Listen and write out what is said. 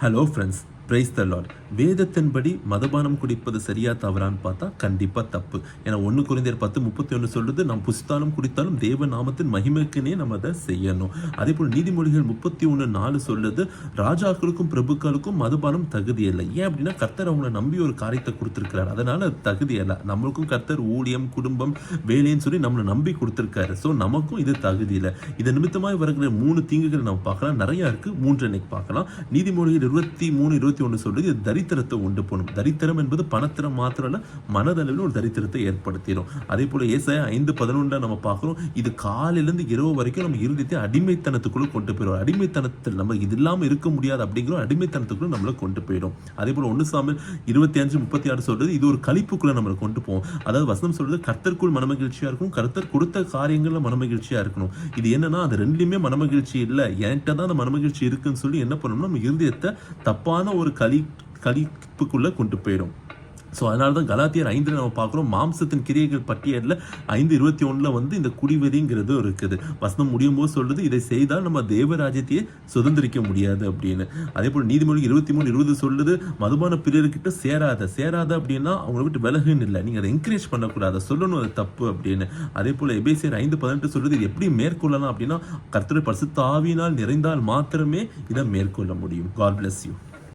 Hello friends praise the lord வேதத்தின்படி மதுபானம் குடிப்பது சரியா தவறான்னு பார்த்தா கண்டிப்பாக தப்பு. ஏன்னா ஒன்று குறைந்தர் பத்து முப்பத்தி ஒன்று சொல்கிறது நாம் புசித்தாலும் குடித்தாலும் தேவ நாமத்தின் மகிமைக்குனே நம்ம அதை செய்யணும். அதே போல் நீதிமொழிகள் முப்பத்தி ஒன்று நாலு சொல்லுது ராஜாக்களுக்கும் பிரபுக்களுக்கும் மதுபானம் தகுதி இல்லை. ஏன் அப்படின்னா கர்த்தர் அவங்கள நம்பி ஒரு காரியத்தை கொடுத்துருக்கிறார். அதனால அது தகுதி இல்லை நம்மளுக்கும் கர்த்தர் ஊழியம் குடும்பம் வேலைன்னு சொல்லி நம்மளை நம்பி கொடுத்துருக்காரு. ஸோ நமக்கும் இது தகுதி இல்லை. இது நிமித்தமாக வருகிற மூணு தீங்குகள் நம்ம பார்க்கலாம். நிறையா இருக்குது மூன்று இன்னைக்கு பார்க்கலாம். நீதிமொழிகள் இருபத்தி மூணு இருபத்தி இருபத்தி ஒன்று சொல்றது இது தரித்திரத்தை உண்டு போகணும் தரித்திரம் என்பது பணத்திரம் மாத்திரம் இல்லை மனதளவில் ஒரு தரித்திரத்தை ஏற்படுத்திடும். அதே போல ஏசாய ஐந்து பதினொன்றை நம்ம பார்க்குறோம் இது காலையிலேருந்து இரவு வரைக்கும் நம்ம இருதயத்தை அடிமைத்தனத்துக்குள்ளே கொண்டு போயிடும். அடிமைத்தனத்தில் நம்ம இது இல்லாமல் இருக்க முடியாது அப்படிங்கிற ஒரு அடிமைத்தனத்துக்குள்ள நம்மளை கொண்டு போயிடும். அதே போல ஒன்று சாமி இருபத்தி அஞ்சு முப்பத்தி ஆறு சொல்றது இது ஒரு கழிப்புக்குள்ள நம்மளை கொண்டு போவோம் அதாவது வசனம் சொல்றது கர்த்தர்க்குள் மனமகிழ்ச்சியாக இருக்கணும் கர்த்தர் கொடுத்த காரியங்களில் மனமகிழ்ச்சியாக இருக்கணும். இது என்னன்னா அது ரெண்டுலயுமே மனமகிழ்ச்சி இல்லை. என்கிட்ட தான் அந்த மனமகிழ்ச்சி இருக்குன்னு சொல்லி என்ன பண்ணணும்னா நம்ம இருதயத்தை தப்பான ஒரு களி கழிப்புக்குள்ள கொண்டு போயிடும் ஸோ அதனால தான் கலாத்தியர் ஐந்தில் நம்ம பார்க்குறோம் மாம்சத்தின் கிரியைகள் பட்டியலில் ஐந்து இருபத்தி ஒன்றில் வந்து இந்த குடிவெறிங்கிறது இருக்குது. வசனம் முடியும் போது சொல்றது இதை செய்தால் நம்ம தேவராஜ்யத்தையே சுதந்திரிக்க முடியாது அப்படின்னு. அதே போல் நீதிமொழி இருபத்தி மூணு இருபது சொல்லுது மதுபான பிரியர்கிட்ட சேராத சேராத அப்படின்னா அவங்கள விட்டு விலகுன்னு இல்லை. நீங்கள் அதை என்கரேஜ் பண்ணக்கூடாது சொல்லணும் அது தப்பு அப்படின்னு. அதே போல் எபேசியர் ஐந்து பதினெட்டு சொல்றது இது எப்படி மேற்கொள்ளலாம்? அப்படின்னா கர்த்தரை பரிசுத்த நிறைந்தால் மாத்திரமே இதை மேற்கொள்ள முடியும். God bless you